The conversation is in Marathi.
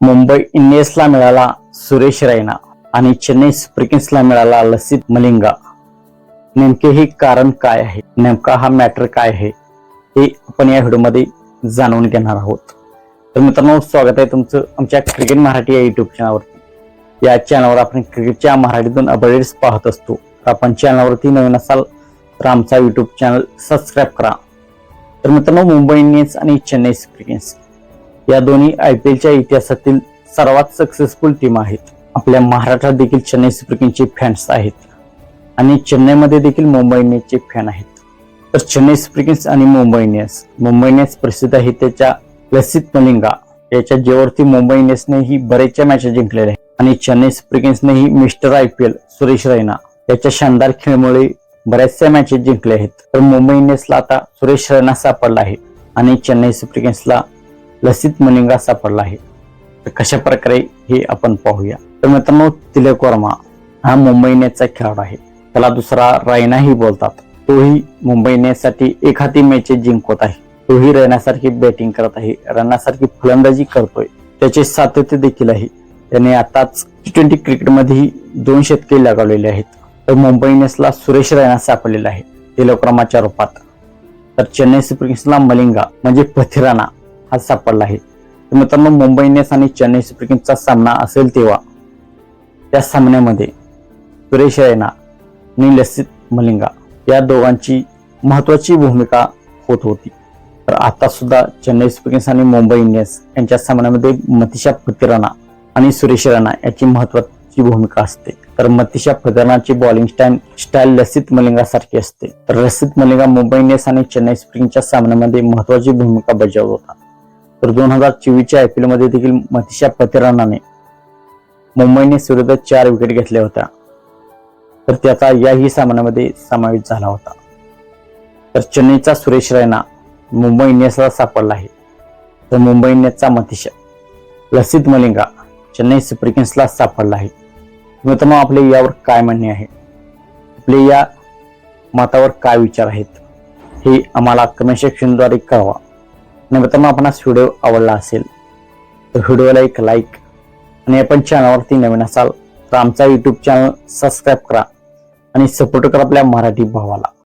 मुंबई इंडियन्सला मिळाला सुरेश रैना आणि चेन्नई सुपर किंग्सला मिळाला लसित मलिंगा. नेमके हे कारण काय आहे? नेमका हा मॅटर काय आहे? हे आपण या व्हिडिओमध्ये जाणून घेणार आहोत. तर मित्रांनो स्वागत आहे तुमचं आमच्या क्रिकेट मराठी या युट्यूब चॅनलवरती या चॅनलवर आपण क्रिकेटच्या मराठीतून अपडेट्स पाहत असतो. तर आपण चॅनलवरती नवीन असाल तर आमचा युट्यूब चॅनल सबस्क्राईब करा. तर मित्रांनो मुंबई इंडियन्स आणि चेन्नई सुपर किंग्स या दोन्ही आय पी एलच्या इतिहासातील सर्वात सक्सेसफुल टीम आहेत. आपल्या महाराष्ट्रात देखील चेन्नई सुपर किंगचे फॅन्स आहेत. आणि चेन्नईमध्ये देखील मुंबई इंडियन्सचे फॅन आहेत. तर चेन्नई सुपर किंग्स आणि मुंबई इंडियन्स मुंबई इंडियन्स प्रसिद्ध आहे त्याच्या लसित मलिंगा. याच्या जेवरती मुंबई इंडियन्सनेही बरेचशा मॅचेस जिंकलेल्या आहेत. आणि Chennai super किंग्सनेही mister I P L Suresh Raina याच्या शानदार खेळमुळे बऱ्याचशा मॅचेस जिंकल्या आहेत. तर मुंबई इंडियन्सला आता सुरेश रैना सापडला आहे. आणि चेन्नई सुपर किंग्सला लसित मलिंगा सापडला आहे. तर कशा प्रकारे हे आपण पाहूया. तर मित्रांनो तिलक वर्मा हा मुंबई इंडियन्सचा खेळाडू आहे. त्याला दुसरा रायनाही बोलतात. तोही मुंबई इंडियन्ससाठी एक हाती मॅचेस जिंकवत आहे. तोही रैनासारखी बॅटिंग करत आहे. रनासारखी फलंदाजी करतोय. त्याचे सातत्य देखील आहे. त्याने आताच टी ट्वेंटी क्रिकेटमध्येही दोन शतके लगावलेले आहेत. तर मुंबई इंडियन्सला सुरेश रैना सापडलेला आहे. तिलवर्माच्या रूपात. तर चेन्नई सुपर किंग्सला मलिंगा म्हणजे पथिराना हा सापडला आहे. मित्रांनो मुंबई इंडियन्स आणि चेन्नई सुपर किंग्सचा सामना असेल तेव्हा त्या सामन्यामध्ये सुरेश रैना आणि लसित मलिंगा या दोघांची महत्वाची भूमिका होत होती. तर आता सुद्धा चेन्नई सुपर किंग्स आणि मुंबई इंडियन्स यांच्या सामन्यामध्ये मतिशा फतिराना आणि सुरेश रैना याची महत्वाची भूमिका असते. तर Matheesha फतिरानाची bowling style style Lasith Malinga सारखी असते. तर लसित मलिंगा मुंबई इंडियन्स आणि चेन्नई सुपर किंग्सच्या सामन्यामध्ये महत्वाची भूमिका बजावत होता. तर दोन हजार चोवीसच्या आयपीएलमध्ये देखील मतिशा फतिरानाने मुंबईने इंडियन्स चार विकेट घेतल्या होत्या. तर त्याचा याही सामन्यामध्ये समावेश झाला होता. तर चेन्नईचा सुरेश रैना मुंबई इंडियन्सला सापडला आहे. तर मुंबई इंडियन्सचा मतिशा लसित मलिंगा चेन्नई सुपर किंग्सला सापडला आहे. मित्रांनो आपले यावर काय म्हणणे आहे? आपले या मतावर काय विचार आहेत? हे आम्हाला कमेंट सेक्शनद्वारे कळवा. मित्रांनो आपण व्हिडिओ आवडला असेल तर व्हिडिओला एक लाईक आणि आपण चॅनलवरती नवीन असाल तर आमचा युट्यूब चॅनल सबस्क्राईब करा आणि सपोर्ट करा आपल्या मराठी भावाला.